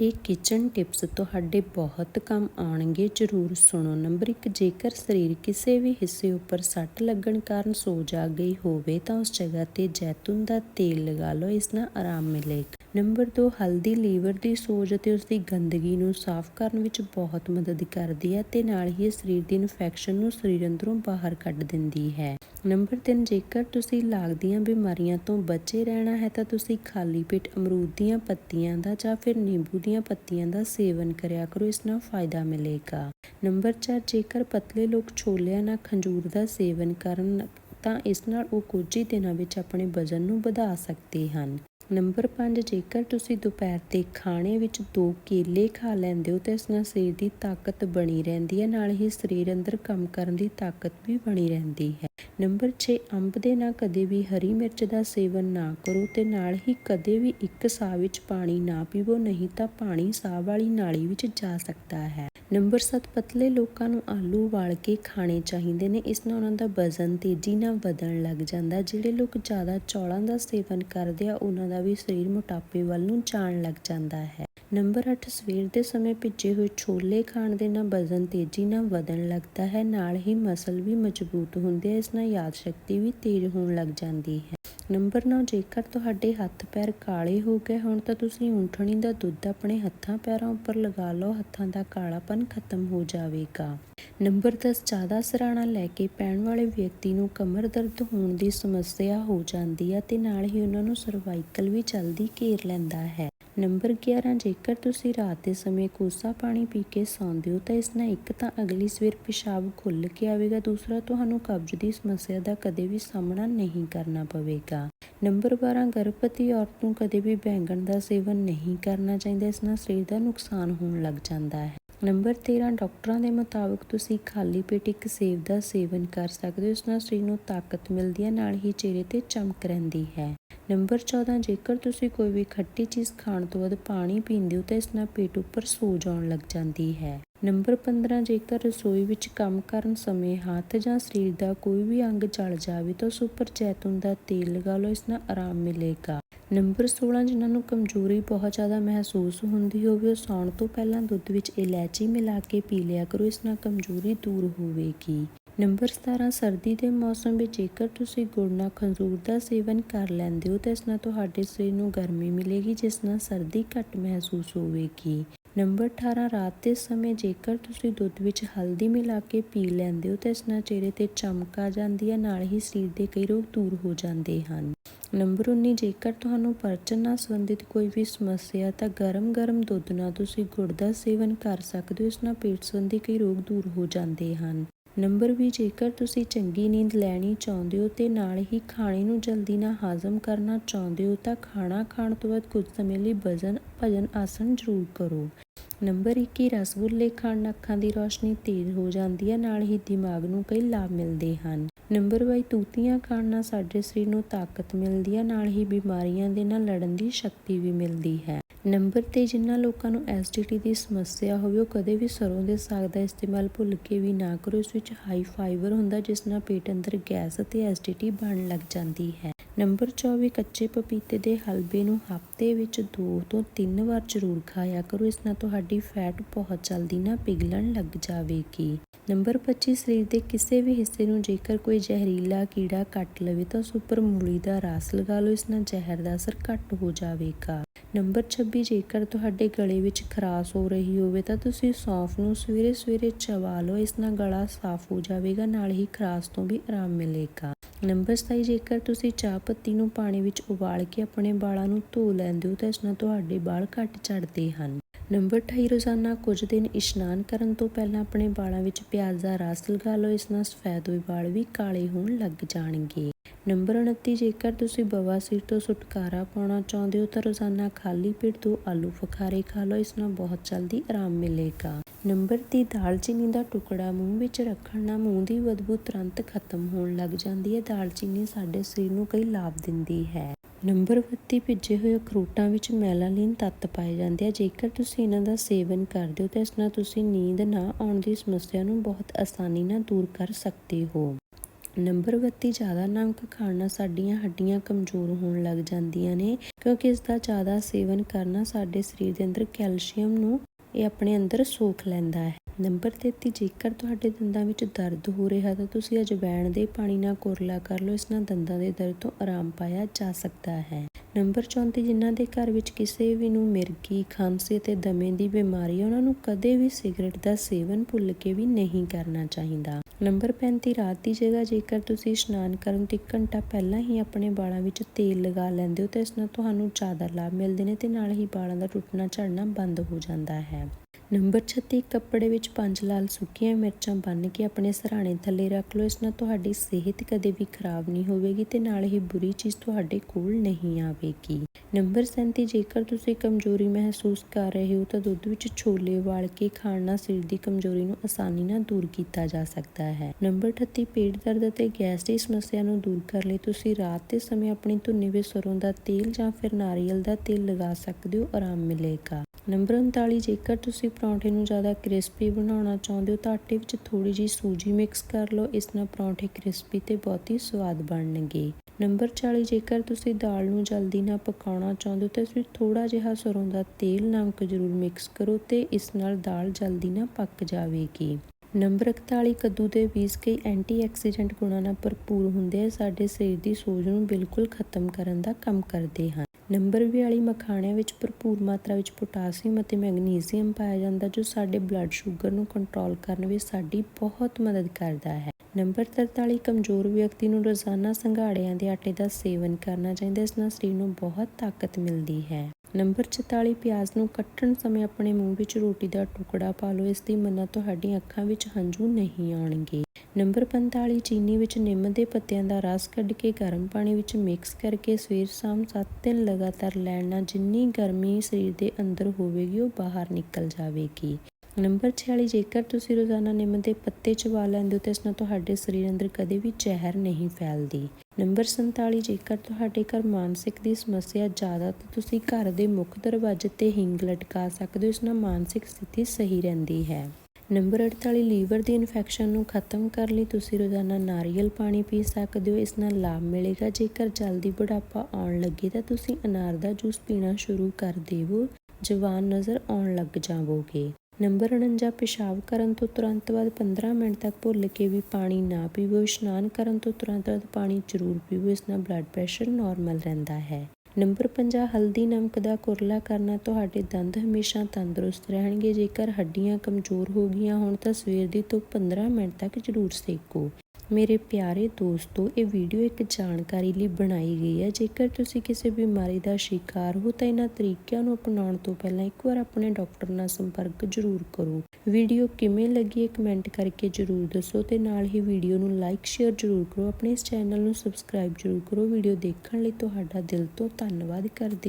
ਇਹ kitchen tips ਤੁਹਾਡੇ ਬਹੁਤ ਕੰਮ ਆਉਣਗੇ, ਜਰੂਰ ਸੁਣੋ। ਨੰਬਰ 1 ਜੇਕਰ ਸਰੀਰ ਕਿਸੇ ਵੀ ਹਿੱਸੇ ਉੱਪਰ ਸੱਟ ਲੱਗਣ ਕਾਰਨ ਸੋਜ ਆ ਗਈ ਹੋਵੇ ਤਾਂ ਉਸ ਜਗ੍ਹਾ ਤੇ ਜੈਤੂਨ ਦਾ ਤੇਲ ਲਗਾ ਲਓ, ਇਸ ਨਾਲ ਆਰਾਮ ਮਿਲੇਗਾ। ਨੰਬਰ 2 ਹਲਦੀ ਲੀਵਰ ਦੀ ਸੋਜ ਅਤੇ ਉਸ ਦੀ ਗੰਦਗੀ ਨੂੰ ਸਾਫ਼ ਕਰਨ ਵਿੱਚ ਬਹੁਤ ਮਦਦ ਕਰਦੀ ਹੈ ਤੇ ਨਾਲ ਹੀ ਇਹ ਸਰੀਰ ਦੀ ਇਨਫੈਕਸ਼ਨ ਨੂੰ ਸਰੀਰ ਅੰਦਰੋਂ ਬਾਹਰ ਕੱਢ ਦਿੰਦੀ ਹੈ। ਨੰਬਰ 3 ਜੇਕਰ ਤੁਸੀਂ ਲਾਗ ਦੀਆਂ ਬਿਮਾਰੀਆਂ ਤੋਂ ਬਚੇ ਰਹਿਣਾ ਹੈ ਤਾਂ ਤੁਸੀਂ ਖਾਲੀ ਪੇਟ ਅਮਰੂਦ ਦੀਆਂ ਪੱਤੀਆਂ ਦਾ ਜਾਂ ਫਿਰ ਨਿੰਬੂ ਦੀਆਂ ਪੱਤੀਆਂ ਦਾ ਸੇਵਨ ਕਰਿਆ ਕਰੋ, ਇਸ ਨਾਲ ਫਾਇਦਾ ਮਿਲੇਗਾ। ਨੰਬਰ 4 ਜੇਕਰ ਪਤਲੇ ਲੋਕ ਛੋਲਿਆਂ ਨਾਲ ਖੰਜੂਰ ਦਾ ਸੇਵਨ ਕਰਨ ਤਾਂ ਇਸ ਨਾਲ ਉਹ ਕੁਝ ਹੀ ਦਿਨਾਂ ਵਿੱਚ ਆਪਣੇ ਵਜ਼ਨ ਨੂੰ ਵਧਾ ਸਕਦੇ ਹਨ। ਨੰਬਰ 5 ਜੇਕਰ ਤੁਸੀਂ ਦੁਪਹਿਰ ਦੇ ਖਾਣੇ ਵਿੱਚ ਦੋ ਕੇਲੇ ਖਾ ਲੈਂਦੇ ਹੋ ਤਾਂ ਇਸ ਨਾਲ ਸਰੀਰ ਦੀ ਤਾਕਤ ਬਣੀ ਰਹਿੰਦੀ ਹੈ, ਨਾਲ ਹੀ ਸਰੀਰ ਅੰਦਰ ਕੰਮ ਕਰਨ ਦੀ ਤਾਕਤ ਵੀ ਬਣੀ ਰਹਿੰਦੀ ਹੈ। ਨੰਬਰ 6 ਅੰਬ ਦੇ ਨਾਲ ਕਦੇ ਵੀ ਹਰੀ ਮਿਰਚ ਦਾ ਸੇਵਨ ਨਾ ਕਰੋ ਤੇ ਨਾਲ ਹੀ ਕਦੇ ਵੀ ਇੱਕ ਸਾਹ ਵਿੱਚ ਪਾਣੀ ਨਾ ਪੀਵੋ, ਨਹੀਂ ਤਾਂ ਪਾਣੀ ਸਾਹ ਵਾਲੀ ਨਾਲੀ ਵਿੱਚ ਜਾ ਸਕਦਾ ਹੈ। ਨੰਬਰ 7 ਪਤਲੇ ਲੋਕਾਂ ਨੂੰ ਆਲੂ ਉਬਾਲ ਕੇ ਖਾਣੇ ਚਾਹੀਦੇ ਨੇ। ਇਸ ਨਾਲ ਉਹਨਾਂ ਦਾ ਵਜ਼ਨ ਤੇਜ਼ੀ ਨਾਲ ਵਧਣ ਲੱਗ ਜਾਂਦਾ। ਜਿਹੜੇ ਲੋਕ ਜ਼ਿਆਦਾ ਚੌਲਾਂ ਦਾ ਸੇਵਨ ਕਰਦੇ ਆ, ਉਹਨਾਂ ਦਾ ਵੀ ਸਰੀਰ ਮੋਟਾਪੇ ਵੱਲ ਨੂੰ ਜਾਣ ਲੱਗ ਜਾਂਦਾ ਹੈ। ਨੰਬਰ 8 ਸਵੇਰ ਦੇ ਸਮੇਂ ਭਿੱਜੇ ਹੋਏ ਛੋਲੇ ਖਾਣ ਦੇ ਨਾਲ ਵਜ਼ਨ ਤੇਜ਼ੀ ਨਾਲ ਵਧਣ ਲੱਗਦਾ ਹੈ। ਨਾਲ ਹੀ ਮਸਲ ਵੀ ਮਜ਼ਬੂਤ ਹੁੰਦੇ ਆ, ਇਸ ਨਾਲ ਯਾਦ ਸ਼ਕਤੀ ਵੀ ਤੇਜ਼ ਹੋਣ ਲੱਗ ਜਾਂਦੀ ਹੈ। ਨੰਬਰ 9 ਜੇਕਰ ਤੁਹਾਡੇ ਹੱਥ ਪੈਰ ਕਾਲੇ ਹੋ ਗਏ ਹੋਣ ਤਾਂ ਤੁਸੀਂ ਉਂਠਣੀ ਦਾ ਦੁੱਧ ਆਪਣੇ ਹੱਥਾਂ ਪੈਰਾਂ ਉੱਪਰ ਲਗਾ ਲਓ, ਹੱਥਾਂ ਦਾ ਕਾਲਾਪਨ ਖਤਮ ਹੋ ਜਾਵੇਗਾ। ਨੰਬਰ 10 ਜ਼ਿਆਦਾ ਸਰਾਣਾ ਲੈ ਕੇ ਪੈਣ ਵਾਲੇ ਵਿਅਕਤੀ ਨੂੰ ਕਮਰ ਦਰਦ ਹੋਣ ਦੀ ਸਮੱਸਿਆ ਹੋ ਜਾਂਦੀ ਹੈ ਤੇ ਨਾਲ ਹੀ ਉਹਨਾਂ ਨੂੰ ਸਰਵਾਈਕਲ ਵੀ ਜਲਦੀ ਘੇਰ ਲੈਂਦਾ ਹੈ। ਨੰਬਰ 11 ਜੇਕਰ ਤੁਸੀਂ ਰਾਤ ਦੇ ਸਮੇਂ ਕੋਸਾ ਪਾਣੀ ਪੀ ਕੇ ਸੌਂਦੇ ਹੋ, ਤਾਂ ਇਸ ਨਾਲ ਇੱਕ ਤਾਂ ਅਗਲੀ ਸਵੇਰ ਪਿਸ਼ਾਬ ਖੁੱਲ ਕੇ ਆਵੇਗਾ, ਦੂਸਰਾ ਤੁਹਾਨੂੰ ਕਬਜ਼ ਦੀ ਸਮੱਸਿਆ ਦਾ ਕਦੇ ਵੀ ਸਾਹਮਣਾ ਨਹੀਂ ਕਰਨਾ ਪਵੇਗਾ। ਨੰਬਰ 12 ਗਰਭਵਤੀ ਔਰਤ ਨੂੰ ਕਦੇ ਵੀ ਬੈਂਗਣ ਦਾ ਸੇਵਨ ਨਹੀਂ ਕਰਨਾ ਚਾਹੀਦਾ, ਇਸ ਨਾਲ ਸਰੀਰ ਦਾ ਨੁਕਸਾਨ ਹੋਣ ਲੱਗ ਜਾਂਦਾ ਹੈ। ਨੰਬਰ 13 ਡਾਕਟਰਾਂ ਦੇ ਮੁਤਾਬਕ ਤੁਸੀਂ ਖਾਲੀ ਪੇਟ ਇੱਕ ਸੇਬ ਦਾ ਸੇਵਨ ਕਰ ਸਕਦੇ ਹੋ ਇਸ ਨਾਲ ਸਰੀਰ ਨੂੰ ਤਾਕਤ ਮਿਲਦੀ ਹੈ, ਨਾਲ ਹੀ ਚਿਹਰੇ ਤੇ ਚਮਕ ਰਹਿੰਦੀ ਹੈ। ਨੰਬਰ 14 ਜੇਕਰ ਤੁਸੀਂ ਕੋਈ ਵੀ ਖੱਟੀ ਚੀਜ਼ ਖਾਣ ਤੋਂ ਬਾਅਦ ਪਾਣੀ ਪੀਂਦੇ ਹੋ ਤਾਂ ਇਸ ਨਾਲ ਪੇਟ ਉੱਪਰ ਸੋਜ ਆਉਣ ਲੱਗ ਜਾਂਦੀ ਹੈ। ਨੰਬਰ 15 ਜੇਕਰ ਰਸੋਈ ਵਿੱਚ ਕੰਮ ਕਰਨ ਸਮੇਂ ਹੱਥ ਜਾਂ ਸਰੀਰ ਦਾ ਕੋਈ ਵੀ ਅੰਗ ਜਲ ਜਾਵੇ ਤਾਂ ਉਸ ਉੱਪਰ ਜੈਤੂਨ ਦਾ ਤੇਲ ਲਗਾ ਲਓ, ਇਸ ਨਾਲ ਆਰਾਮ ਮਿਲੇਗਾ। ਨੰਬਰ 16 ਜਿਨ੍ਹਾਂ ਨੂੰ ਕਮਜ਼ੋਰੀ ਬਹੁਤ ਜ਼ਿਆਦਾ ਮਹਿਸੂਸ ਹੁੰਦੀ ਹੋਵੇ, ਉਹ ਸੌਣ ਤੋਂ ਪਹਿਲਾਂ ਦੁੱਧ ਵਿੱਚ ਇਲਾਇਚੀ ਮਿਲਾ ਕੇ ਪੀ ਲਿਆ ਕਰੋ, ਇਸ ਨਾਲ ਕਮਜ਼ੋਰੀ ਦੂਰ ਹੋਵੇਗੀ। ਨੰਬਰ 17 ਸਰਦੀ ਦੇ ਮੌਸਮ ਵਿੱਚ ਜੇਕਰ ਤੁਸੀਂ ਗੁੜ ਨਾਲ ਖੰਜੂਰ ਦਾ ਸੇਵਨ ਕਰ ਲੈਂਦੇ ਹੋ, ਤਾਂ ਇਸ ਨਾਲ ਤੁਹਾਡੇ ਸਰੀਰ ਨੂੰ ਗਰਮੀ ਮਿਲੇਗੀ, ਜਿਸ ਨਾਲ ਸਰਦੀ ਘੱਟ ਮਹਿਸੂਸ ਹੋਵੇਗੀ। ਨੰਬਰ 18 ਰਾਤ ਦੇ ਸਮੇਂ ਜੇਕਰ ਤੁਸੀਂ ਦੁੱਧ ਵਿੱਚ ਹਲਦੀ ਮਿਲਾ ਕੇ ਪੀ ਲੈਂਦੇ ਹੋ, ਤਾਂ ਇਸ ਨਾਲ ਚਿਹਰੇ ਤੇ ਚਮਕ ਆ ਜਾਂਦੀ ਹੈ, ਨਾਲ ਹੀ ਸਰੀਰ ਦੇ ਕਈ ਰੋਗ ਦੂਰ ਹੋ ਜਾਂਦੇ ਹਨ। ਨੰਬਰ 19 ਜੇਕਰ ਤੁਹਾਨੂੰ ਪਰਚਨ ਨਾਲ ਸੰਬੰਧਿਤ ਕੋਈ ਵੀ ਸਮੱਸਿਆ ਤਾਂ ਗਰਮ-ਗਰਮ ਦੁੱਧ ਨਾਲ ਤੁਸੀਂ ਗੁੜ ਦਾ ਸੇਵਨ ਕਰ ਸਕਦੇ ਹੋ, ਇਸ ਨਾਲ ਪੇਟ ਸੰਬੰਧੀ ਕਈ ਰੋਗ ਦੂਰ ਹੋ ਜਾਂਦੇ ਹਨ। ਨੰਬਰ ਵੀ ਜੇਕਰ ਤੁਸੀਂ ਚੰਗੀ ਨੀਂਦ ਲੈਣੀ ਚਾਹੁੰਦੇ ਹੋ ਤੇ ਨਾਲ ਹੀ ਖਾਣੇ ਨੂੰ ਜਲਦੀ ਨਾਲ ਹਾਜ਼ਮ ਕਰਨਾ ਚਾਹੁੰਦੇ ਹੋ ਤਾਂ ਖਾਣਾ ਖਾਣ ਤੋਂ ਬਾਅਦ ਕੁਝ ਸਮੇਂ ਲਈ ਵਜ਼ਨ, ਭਜਨ ਆਸਣ ਜ਼ਰੂਰ ਕਰੋ। ਨੰਬਰ 21 ਰਸਗੁੱਲੇ ਖਾਣ ਨਾਲ ਅੱਖਾਂ ਦੀ ਰੋਸ਼ਨੀ ਤੇਜ਼ ਹੋ ਜਾਂਦੀ ਹੈ, ਨਾਲ ਹੀ ਦਿਮਾਗ ਨੂੰ ਕਈ ਲਾਭ ਮਿਲਦੇ ਹਨ। ਨੰਬਰ 22 ਤੂਤੀਆਂ ਖਾਣ ਨਾਲ ਸਾਡੇ ਸਰੀਰ ਨੂੰ ਤਾਕਤ ਮਿਲਦੀ ਹੈ, ਨਾਲ ਹੀ ਬਿਮਾਰੀਆਂ ਦੇ ਨਾਲ ਲੜਨ ਦੀ ਸ਼ਕਤੀ ਵੀ ਮਿਲਦੀ ਹੈ। ਨੰਬਰ ਤੇ ਜਿਨ੍ਹਾਂ ਲੋਕਾਂ ਨੂੰ ਐਸਿਡਿਟੀ ਦੀ ਸਮੱਸਿਆ ਹੋਵੇ, ਉਹ ਕਦੇ ਵੀ ਸਰੋਂ ਦੇ ਸਾਗ ਦਾ ਇਸਤੇਮਾਲ ਭੁੱਲ ਕੇ ਵੀ ਨਾ ਕਰੋ। ਇਸ ਵਿੱਚ ਹਾਈ ਫਾਈਬਰ ਹੁੰਦਾ, ਜਿਸ ਨਾਲ ਪੇਟ ਅੰਦਰ ਗੈਸ ਅਤੇ ਐਸਿਡਿਟੀ ਬਣਨ ਲੱਗ ਜਾਂਦੀ ਹੈ। ਨੰਬਰ 24 ਕੱਚੇ ਪਪੀਤੇ ਦੇ ਹਲਵੇ ਨੂੰ ਹਫ਼ਤੇ ਵਿੱਚ 2 ਤੋਂ 3 ਵਾਰ ਜ਼ਰੂਰ ਖਾਇਆ ਕਰੋ। ਇਸ ਨਾਲ ਤੁਹਾਡੀ ਫੈਟ ਬਹੁਤ ਜਲਦੀ ਨਾ ਪਿਘਲਣ ਲੱਗ ਜਾਵੇਗੀ। ਨੰਬਰ 25 ਸਰੀਰ ਦੇ ਕਿਸੇ ਵੀ ਹਿੱਸੇ ਨੂੰ ਜੇਕਰ ਕੋਈ ਜ਼ਹਿਰੀਲਾ ਕੀੜਾ ਕੱਟ ਲਵੇ ਤਾਂ ਉਸ ਉੱਪਰ ਮੂਲੀ ਦਾ ਰਸ ਲਗਾ ਲਓ। ਇਸ ਨਾਲ ਜ਼ਹਿਰ ਦਾ ਅਸਰ ਘੱਟ ਹੋ ਜਾਵੇਗਾ। ਨੰਬਰ 26 ਜੇਕਰ ਤੁਹਾਡੇ ਗਲੇ ਵਿੱਚ ਖਰਾਸ਼ ਹੋ ਰਹੀ ਹੋਵੇ ਤਾਂ ਤੁਸੀਂ ਸੌਂਫ ਨੂੰ ਸਵੇਰੇ ਸਵੇਰੇ ਚਬਾ ਲਓ, ਇਸ ਨਾਲ ਗਲਾ ਸਾਫ਼ ਹੋ ਜਾਵੇਗਾ, ਨਾਲ ਹੀ ਖਰਾਸ਼ ਤੋਂ ਵੀ ਆਰਾਮ ਮਿਲੇਗਾ। ਨੰਬਰ 27 ਜੇਕਰ ਤੁਸੀਂ ਚਾਹ ਪੱਤੀ ਨੂੰ ਪਾਣੀ ਵਿੱਚ ਉਬਾਲ ਕੇ ਆਪਣੇ ਵਾਲਾਂ ਨੂੰ ਧੋ ਲੈਂਦੇ ਹੋ ਤਾਂ ਇਸ ਨਾਲ ਤੁਹਾਡੇ ਵਾਲ ਘੱਟ ਝੜਦੇ ਹਨ। ਨੰਬਰ 28 ਰੋਜ਼ਾਨਾ ਕੁਝ ਦਿਨ ਇਸ਼ਨਾਨ ਕਰਨ ਤੋਂ ਪਹਿਲਾਂ ਆਪਣੇ ਵਾਲਾਂ ਵਿੱਚ ਪਿਆਜ਼ ਦਾ ਰਸ ਲਗਾ ਲਓ, ਇਸ ਨਾਲ ਸਫੈਦ ਹੋਏ ਵਾਲ ਵੀ ਕਾਲੇ ਹੋਣ ਲੱਗ ਜਾਣਗੇ। ਨੰਬਰ 29 ਜੇਕਰ ਤੁਸੀਂ ਬਵਾਸੀਰ ਤੋਂ ਛੁਟਕਾਰਾ ਪਾਉਣਾ ਚਾਹੁੰਦੇ ਹੋ ਤਾਂ ਰੋਜ਼ਾਨਾ ਖਾਲੀ ਪੇਟ ਦੋ ਆਲੂ ਫੁਖਾਰੇ ਖਾ ਲਓ, ਇਸ ਨਾਲ ਬਹੁਤ ਜਲਦੀ ਆਰਾਮ ਮਿਲੇਗਾ। ਨੰਬਰ 30 ਦਾਲਚੀਨੀ ਦਾ ਟੁਕੜਾ ਮੂੰਹ ਵਿੱਚ ਰੱਖਣ ਨਾਲ ਮੂੰਹ ਦੀ ਬਦਬੂ ਤੁਰੰਤ ਖਤਮ ਹੋਣ ਲੱਗ ਜਾਂਦੀ ਹੈ। ਦਾਲਚੀਨੀ ਸਾਡੇ ਸਰੀਰ ਨੂੰ ਕਈ ਲਾਭ ਦਿੰਦੀ ਹੈ। ਨੰਬਰ 32 ਭਿੱਜੇ ਹੋਏ ਅਖਰੋਟਾਂ ਵਿੱਚ ਮੈਲਾਨਿਨ ਤੱਤ ਪਾਏ ਜਾਂਦੇ ਆ। ਜੇਕਰ ਤੁਸੀਂ ਇਹਨਾਂ ਦਾ ਸੇਵਨ ਕਰਦੇ ਹੋ ਤਾਂ ਇਸ ਨਾਲ ਤੁਸੀਂ ਨੀਂਦ ਨਾ ਆਉਣ ਦੀ ਸਮੱਸਿਆ ਨੂੰ ਬਹੁਤ ਆਸਾਨੀ ਨਾਲ ਦੂਰ ਕਰ ਸਕਦੇ ਹੋ। ਨੰਬਰ 32 ਜ਼ਿਆਦਾ ਨਮਕ ਖਾਣਾ ਸਾਡੀਆਂ ਹੱਡੀਆਂ ਕਮਜ਼ੋਰ ਹੋਣ ਲੱਗ ਜਾਂਦੀਆਂ ਨੇ, ਕਿਉਂਕਿ ਇਸ ਦਾ ਜ਼ਿਆਦਾ ਸੇਵਨ ਕਰਨਾ ਸਾਡੇ ਸਰੀਰ ਦੇ ਅੰਦਰ ਕੈਲਸ਼ੀਅਮ ਨੂੰ ਇਹ ਆਪਣੇ ਅੰਦਰ ਸੋਖ ਲੈਂਦਾ ਹੈ। ਨੰਬਰ 33 ਜੇਕਰ ਤੁਹਾਡੇ ਦੰਦਾਂ ਵਿੱਚ ਦਰਦ ਹੋ ਰਿਹਾ ਤਾਂ ਤੁਸੀਂ ਅਜਵਾਇਣ ਦੇ ਪਾਣੀ ਨਾਲ ਕੁਰਲਾ ਕਰ ਲਓ, ਇਸ ਨਾਲ ਦੰਦਾਂ ਦੇ ਦਰਦ ਤੋਂ ਆਰਾਮ ਪਾਇਆ ਜਾ ਸਕਦਾ ਹੈ। ਨੰਬਰ 34 ਜਿਨ੍ਹਾਂ ਦੇ ਘਰ ਵਿੱਚ ਕਿਸੇ ਵੀ ਨੂੰ ਮਿਰਗੀ, ਖਾਂਸੀ ਅਤੇ ਦਮੇ ਦੀ ਬਿਮਾਰੀ ਹੈ, ਉਹਨਾਂ ਨੂੰ ਕਦੇ ਵੀ ਸਿਗਰਟ ਦਾ ਸੇਵਨ ਭੁੱਲ ਕੇ ਵੀ ਨਹੀਂ ਕਰਨਾ ਚਾਹੀਦਾ। ਨੰਬਰ 35 ਰਾਤ ਦੀ ਜਗ੍ਹਾ ਜੇਕਰ ਤੁਸੀਂ ਇਸ਼ਨਾਨ ਕਰਨ ਤੋਂ 1 ਘੰਟਾ ਪਹਿਲਾਂ ਹੀ ਆਪਣੇ ਵਾਲਾਂ ਵਿੱਚ ਤੇਲ ਲਗਾ ਲੈਂਦੇ ਹੋ ਤਾਂ ਇਸ ਨਾਲ ਤੁਹਾਨੂੰ ਜ਼ਿਆਦਾ ਲਾਭ ਮਿਲਦੇ ਨੇ ਤੇ ਨਾਲ ਹੀ ਵਾਲਾਂ ਦਾ ਟੁੱਟਣਾ ਝੜਨਾ ਬੰਦ ਹੋ ਜਾਂਦਾ ਹੈ। ਨੰਬਰ 36 ਕੱਪੜੇ ਵਿੱਚ ਪੰਜ ਲਾਲ ਸੁੱਕੀਆਂ ਮਿਰਚਾਂ ਬੰਨ੍ਹ ਕੇ ਆਪਣੇ ਸਰਾਣੇ ਥੱਲੇ ਰੱਖ ਲਓ। ਇਸ ਨਾਲ ਤੁਹਾਡੀ ਸਿਹਤ ਕਦੇ ਵੀ ਖਰਾਬ ਨਹੀਂ ਹੋਵੇਗੀ ਤੇ ਨਾਲ ਹੀ ਬੁਰੀ ਚੀਜ਼ ਤੁਹਾਡੇ ਕੋਲ ਨਹੀਂ ਆਵੇਗੀ। ਨੰਬਰ 37 ਜੇਕਰ ਤੁਸੀਂ ਕਮਜ਼ੋਰੀ ਮਹਿਸੂਸ ਕਰ ਰਹੇ ਹੋ ਤਾਂ ਦੁੱਧ ਵਿੱਚ ਛੋਲੇ ਉਬਾਲ ਕੇ ਖਾਣ ਨਾਲ ਸਿਰ ਦੀ ਕਮਜ਼ੋਰੀ ਨੂੰ ਆਸਾਨੀ ਨਾਲ ਦੂਰ ਕੀਤਾ ਜਾ ਸਕਦਾ ਹੈ। ਨੰਬਰ 38 ਪੇਟ ਦਰਦ ਅਤੇ ਗੈਸ ਦੀ ਸਮੱਸਿਆ ਨੂੰ ਦੂਰ ਕਰਨ ਲਈ ਤੁਸੀਂ ਰਾਤ ਦੇ ਸਮੇਂ ਆਪਣੀ ਧੁੰਨੀ ਵਿੱਚ ਸਰੋਂ ਦਾ ਤੇਲ ਜਾਂ ਫਿਰ ਨਾਰੀਅਲ ਦਾ ਤੇਲ ਲਗਾ ਸਕਦੇ ਹੋ, ਆਰਾਮ ਮਿਲੇਗਾ। ਨੰਬਰ 39 ਜੇਕਰ ਤੁਸੀਂ ਪਰੌਂਠੇ ਨੂੰ ਜ਼ਿਆਦਾ ਕ੍ਰਿਸਪੀ ਬਣਾਉਣਾ ਚਾਹੁੰਦੇ ਹੋ ਤਾਂ ਆਟੇ ਵਿੱਚ ਥੋੜੀ ਜਿਹੀ ਸੂਜੀ ਮਿਕਸ ਕਰ ਲਓ, ਇਸ ਨਾਲ ਪਰੌਂਠੇ ਕ੍ਰਿਸਪੀ ਤੇ ਬਹੁਤ ਹੀ ਸਵਾਦ ਬਣਨਗੇ। ਨੰਬਰ 40 ਜੇਕਰ ਤੁਸੀਂ ਦਾਲ ਨੂੰ ਜਲਦੀ ਨਾਲ ਪਕਾਉਣਾ ਚਾਹੁੰਦੇ ਹੋ, ਤਾਂ ਇਸ ਵਿੱਚ ਥੋੜਾ ਜਿਹਾ ਸਰੋਂ ਦਾ ਤੇਲ ਨਮਕ ਜ਼ਰੂਰ ਮਿਕਸ ਕਰੋ ਤੇ ਇਸ ਨਾਲ ਦਾਲ ਜਲਦੀ ਨਾਲ ਪੱਕ ਜਾਵੇਗੀ। ਨੰਬਰ 41 ਕੱਦੂ ਦੇ ਬੀਜ ਕਈ ਐਂਟੀ ਐਕਸੀਡੈਂਟ ਗੁਣਾਂ ਨਾਲ ਭਰਪੂਰ ਹੁੰਦੇ ਆ, ਸਾਡੇ ਸਰੀਰ ਦੀ ਸੋਜ ਨੂੰ ਬਿਲਕੁਲ ਖਤਮ ਕਰਨ ਦਾ ਕੰਮ ਕਰਦੇ ਹਨ। ਨੰਬਰ 42 ਮਖਾਣਿਆਂ ਵਿੱਚ ਭਰਪੂਰ ਮਾਤਰਾ ਵਿੱਚ ਪੋਟਾਸੀਅਮ ਅਤੇ ਮੈਗਨੀਜ਼ੀਅਮ ਪਾਇਆ ਜਾਂਦਾ, ਜੋ ਸਾਡੇ ਬਲੱਡ ਸ਼ੂਗਰ ਨੂੰ ਕੰਟਰੋਲ ਕਰਨ ਵਿੱਚ ਸਾਡੀ ਬਹੁਤ ਮਦਦ ਕਰਦਾ ਹੈ। ਨੰਬਰ 43 ਕਮਜ਼ੋਰ ਵਿਅਕਤੀ ਨੂੰ ਰੋਜ਼ਾਨਾ ਸੰਘਾੜਿਆਂ ਦੇ ਆਟੇ ਦਾ ਸੇਵਨ ਕਰਨਾ ਚਾਹੀਦਾ, ਇਸ ਨਾਲ ਸਰੀਰ ਨੂੰ ਬਹੁਤ ਤਾਕਤ ਮਿਲਦੀ ਹੈ। ਨੰਬਰ 44 ਪਿਆਜ਼ ਨੂੰ ਕੱਟਣ ਸਮੇਂ ਆਪਣੇ ਮੂੰਹ ਵਿੱਚ ਰੋਟੀ ਦਾ ਟੁਕੜਾ ਪਾ ਲਓ, ਇਸ ਦੀ ਮਦਦ ਤੁਹਾਡੀਆਂ ਅੱਖਾਂ ਵਿੱਚ ਹੰਝੂ ਨਹੀਂ ਆਉਣਗੇ। ਨੰਬਰ 45 ਚੀਨੀ ਵਿੱਚ ਨਿੰਮ ਦੇ ਪੱਤਿਆਂ ਦਾ ਰਸ ਕੱਢ ਕੇ ਗਰਮ ਪਾਣੀ ਵਿੱਚ ਮਿਕਸ ਕਰਕੇ ਸਵੇਰ ਸ਼ਾਮ 7 ਦਿਨ ਲਗਾਤਾਰ ਲੈਣ ਨਾਲ ਜਿੰਨੀ ਗਰਮੀ ਸਰੀਰ ਦੇ ਅੰਦਰ ਹੋਵੇਗੀ, ਉਹ ਬਾਹਰ ਨਿਕਲ ਜਾਵੇਗੀ। ਨੰਬਰ 46 ਜੇਕਰ ਤੁਸੀਂ ਰੋਜ਼ਾਨਾ ਨਿੰਮ ਦੇ ਪੱਤੇ ਚਬਾ ਲੈਂਦੇ ਹੋ ਤਾਂ ਇਸ ਨਾਲ ਤੁਹਾਡੇ ਸਰੀਰ ਅੰਦਰ ਕਦੇ ਵੀ ਜ਼ਹਿਰ ਨਹੀਂ ਫੈਲਦੀ। ਨੰਬਰ 47 ਜੇਕਰ ਤੁਹਾਡੇ ਘਰ ਮਾਨਸਿਕ ਦੀ ਸਮੱਸਿਆ ਜ਼ਿਆਦਾ ਤਾਂ ਤੁਸੀਂ ਘਰ ਦੇ ਮੁੱਖ ਦਰਵਾਜ਼ੇ ਤੇ ਹਿੰਗ ਲਟਕਾ ਸਕਦੇ ਹੋ, ਇਸ ਨਾਲ ਮਾਨਸਿਕ ਸਥਿਤੀ ਸਹੀ ਰਹਿੰਦੀ ਹੈ। ਨੰਬਰ 48 ਲੀਵਰ ਦੀ ਇਨਫੈਕਸ਼ਨ ਨੂੰ ਖਤਮ ਕਰਨ ਲਈ ਤੁਸੀਂ ਰੋਜ਼ਾਨਾ ਨਾਰੀਅਲ ਪਾਣੀ ਪੀ ਸਕਦੇ ਹੋ, ਇਸ ਨਾਲ ਲਾਭ ਮਿਲੇਗਾ। ਜੇਕਰ ਜਲਦੀ ਬੁਢਾਪਾ ਆਉਣ ਲੱਗੇ ਤਾਂ ਤੁਸੀਂ ਅਨਾਰ ਦਾ ਜੂਸ ਪੀਣਾ ਸ਼ੁਰੂ ਕਰ ਦੇਵੋ, ਜਵਾਨ ਨਜ਼ਰ ਆਉਣ ਲੱਗ ਜਾਵੋਗੇ। ਨੰਬਰ 49 ਪਿਸ਼ਾਬ ਕਰਨ ਤੋਂ ਤੁਰੰਤ ਬਾਅਦ 15 ਮਿੰਟ ਤੱਕ ਭੁੱਲ ਕੇ ਵੀ ਪਾਣੀ ਨਾ ਪੀਵੋ, ਇਸ਼ਨਾਨ ਕਰਨ ਤੋਂ ਤੁਰੰਤ ਬਾਅਦ ਪਾਣੀ ਜ਼ਰੂਰ ਪੀਵੋ, ਇਸ ਨਾਲ ਬਲੱਡ ਪ੍ਰੈਸ਼ਰ ਨਾਰਮਲ ਰਹਿੰਦਾ ਹੈ। ਨੰਬਰ 50 ਹਲਦੀ ਨਮਕ ਦਾ ਕੁਰਲਾ ਕਰਨਾ, ਤੁਹਾਡੇ ਦੰਦ ਹਮੇਸ਼ਾ ਤੰਦਰੁਸਤ ਰਹਿਣਗੇ, ਜੇਕਰ ਹੱਡੀਆਂ ਕਮਜ਼ੋਰ ਹੋ ਗਈਆਂ ਹੋਣ ਤਾਂ ਸਵੇਰ ਦੀ ਧੁੱਪ 15 ਮਿੰਟ ਤੱਕ ਜ਼ਰੂਰ ਸੇਕੋ। ਮੇਰੇ ਪਿਆਰੇ ਦੋਸਤੋ, ਇਹ ਵੀਡੀਓ ਇੱਕ ਜਾਣਕਾਰੀ ਲਈ ਬਣਾਈ ਗਈ ਹੈ। ਜੇਕਰ ਤੁਸੀਂ ਕਿਸੇ ਬਿਮਾਰੀ ਦਾ ਸ਼ਿਕਾਰ ਹੋ, ਤਾਂ ਇਹਨਾਂ ਤਰੀਕਿਆਂ ਨੂੰ ਅਪਣਾਉਣ ਤੋਂ ਪਹਿਲਾਂ ਇੱਕ ਵਾਰ ਆਪਣੇ ਡਾਕਟਰ ਨਾਲ ਸੰਪਰਕ ਜ਼ਰੂਰ ਕਰੋ। ਵੀਡੀਓ ਕਿਵੇਂ ਲੱਗੀ ਹੈ ਕਮੈਂਟ ਕਰਕੇ ਜ਼ਰੂਰ ਦੱਸੋ ਤੇ ਨਾਲ ਹੀ ਵੀਡੀਓ ਨੂੰ ਲਾਈਕ, ਸ਼ੇਅਰ ਜ਼ਰੂਰ ਕਰੋ। ਆਪਣੇ ਇਸ ਚੈਨਲ ਨੂੰ ਸਬਸਕ੍ਰਾਈਬ ਜ਼ਰੂਰ ਕਰੋ। ਵੀਡੀਓ ਦੇਖਣ ਲਈ ਤੁਹਾਡਾ ਦਿਲ ਤੋਂ ਧੰਨਵਾਦ ਕਰਦੇ